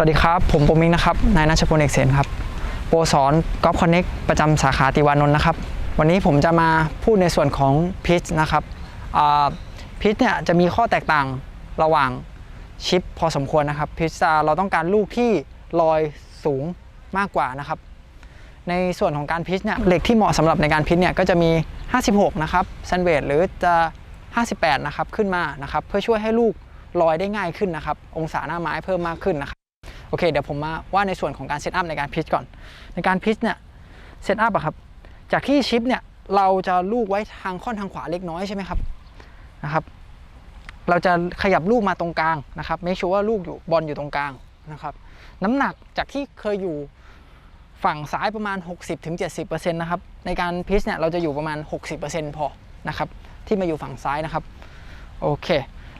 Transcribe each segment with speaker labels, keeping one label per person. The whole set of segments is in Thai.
Speaker 1: สวัสดีครับ ผมโปมิงนะครับ นายนัชพลเอกเสนครับ โปรสอนกอล์ฟคอนเน็กประจำสาขาติวานนท์นะครับ วันนี้ผมจะมาพูดในส่วนของพิชนะครับพิชเนี่ยจะมีข้อแตกต่างระหว่างชิปพอสมควรนะครับพิชเราต้องการลูกที่ลอยสูงมากกว่านะครับ ในส่วนของการพิชเนี่ยเหล็กที่เหมาะสำหรับในการพิชเนี่ยก็จะมี 56 นะครับซันเวทหรือจะ 58 นะครับขึ้นมานะครับเพื่อช่วยให้ลูกลอยได้ง่ายขึ้นนะครับ องศาหน้าไม้เพิ่มมากขึ้นนะครับ โอเคเดี๋ยวผมมาว่าในส่วนของการเซตอัพในการพิชก่อน ในการพิชเนี่ยเซตอัพอะครับจากที่ชิปเนี่ยเราจะลูกไว้ทางค่อนทางขวาเล็กน้อยใช่ไหมครับนะครับ เราจะขยับลูกมาตรงกลางนะครับไม่ชัวร์ว่าลูกอยู่บอลอยู่ตรงกลางนะครับ น้ำหนักจากที่เคยอยู่ฝั่งซ้ายประมาณ 60-70%นะครับในการพิชเนี่ยเราจะอยู่ประมาณ 60%พอนะครับที่มาอยู่ฝั่งซ้ายนะครับโอเค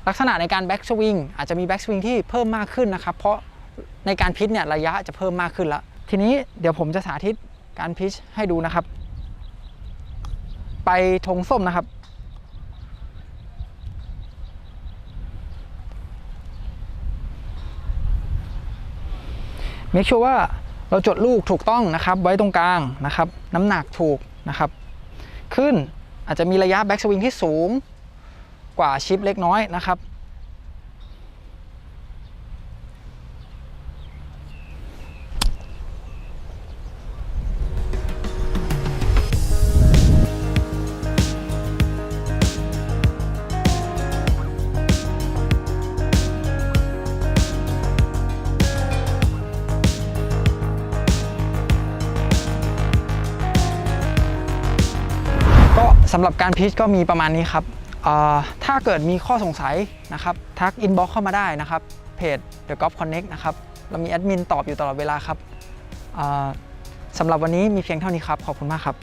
Speaker 1: ลักษณะในการแบ็กสวิงอาจจะมีแบ็กสวิงที่เพิ่มมากขึ้นนะครับ เพราะ ในการพิชเนี่ยระยะจะเพิ่มมากขึ้นแล้ว ทีนี้เดี๋ยวผมจะสาธิตการพิชให้ดูนะครับ ไปธงส้มนะครับ เมคชัวร์ว่าเราจดลูกถูกต้องนะครับ ไว้ตรงกลางนะครับ น้ำหนักถูกนะครับ ขึ้นอาจจะมีระยะแบ็กสวิงที่สูงกว่าชิปเล็กน้อยนะครับ สำหรับการพิชก็มีประมาณนี้ครับถ้าเกิดมีข้อสงสัยนะครับทักอินบ็อกเข้ามาได้นะครับเพจ The Golf Connect นะครับเรามีแอดมินตอบอยู่ตลอดเวลาครับสำหรับวันนี้มีเพียงเท่านี้ครับ ขอบคุณมากครับ